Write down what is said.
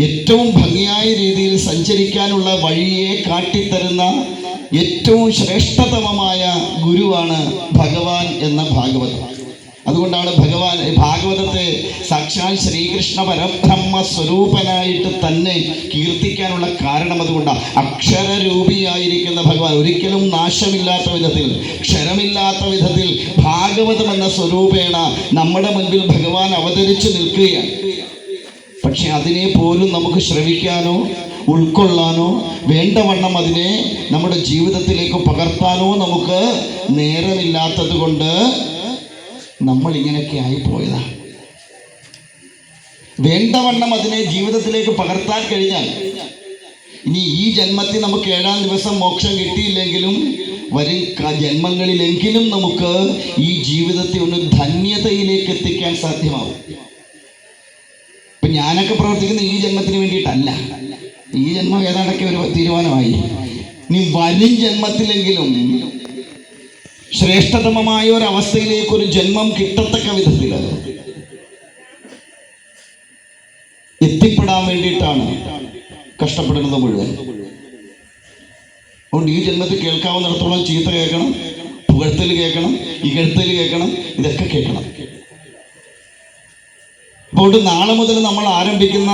ഏറ്റവും ഭംഗിയായ രീതിയിൽ സഞ്ചരിക്കാനുള്ള വഴിയെ കാട്ടിത്തരുന്ന ഏറ്റവും ശ്രേഷ്ഠതമമായ ഗുരുവാണ് ഭഗവാൻ എന്ന ഭാഗവതം. അതുകൊണ്ടാണ് ഭഗവാൻ ഭാഗവതത്തെ സാക്ഷാൽ ശ്രീകൃഷ്ണ പരബ്രഹ്മ സ്വരൂപനായിട്ട് തന്നെ കീർത്തിക്കാനുള്ള കാരണം അതുകൊണ്ടാണ് അക്ഷരരൂപിയായിരിക്കുന്ന ഭഗവാൻ ഒരിക്കലും നാശമില്ലാത്ത വിധത്തിൽ ക്ഷരമില്ലാത്ത വിധത്തിൽ ഭാഗവതം എന്ന സ്വരൂപേണ നമ്മുടെ മുൻപിൽ ഭഗവാൻ അവതരിച്ചു നിൽക്കുകയാണ്. പക്ഷെ അതിനെ പോലും നമുക്ക് ശ്രമിക്കാനോ ഉൾക്കൊള്ളാനോ വേണ്ടവണ്ണം അതിനെ നമ്മുടെ ജീവിതത്തിലേക്ക് പകർത്താനോ നമുക്ക് നേരമില്ലാത്തത് കൊണ്ട് നമ്മൾ ഇങ്ങനെയൊക്കെ ആയിപ്പോയതാ. വേണ്ടവണ്ണം അതിനെ ജീവിതത്തിലേക്ക് പകർത്താൻ കഴിഞ്ഞാൽ ഇനി ഈ ജന്മത്തിൽ നമുക്ക് ഏഴാം ദിവസം മോക്ഷം കിട്ടിയില്ലെങ്കിലും വരും ജന്മങ്ങളിലെങ്കിലും നമുക്ക് ഈ ജീവിതത്തെ ഒന്ന് ധന്യതയിലേക്ക് എത്തിക്കാൻ സാധ്യമാവും. ഞാനൊക്കെ പ്രവർത്തിക്കുന്ന ഈ ജന്മത്തിന് വേണ്ടിയിട്ടല്ല. ഈ ജന്മം ഏതാണ്ടൊക്കെ ഒരു തീരുമാനമായി. ഇനി വരും ജന്മത്തിലെങ്കിലും ശ്രേഷ്ഠതമമായ ഒരു അവസ്ഥയിലേക്ക് ഒരു ജന്മം കിട്ടത്തക്ക വിധത്തിൽ എത്തിപ്പെടാൻ വേണ്ടിയിട്ടാണ് കഷ്ടപ്പെടുന്നത് മുഴുവൻ. അതുകൊണ്ട് ഈ ജന്മത്തിൽ കേൾക്കാവുന്നിടത്തോളം ചീത്ത കേൾക്കണം പുകഴ്ത്തൽ കേൾക്കണം ഇകഴ്ത്തൽ കേൾക്കണം ഇതൊക്കെ കേൾക്കണം. അതുകൊണ്ട് നാളെ മുതൽ നമ്മൾ ആരംഭിക്കുന്ന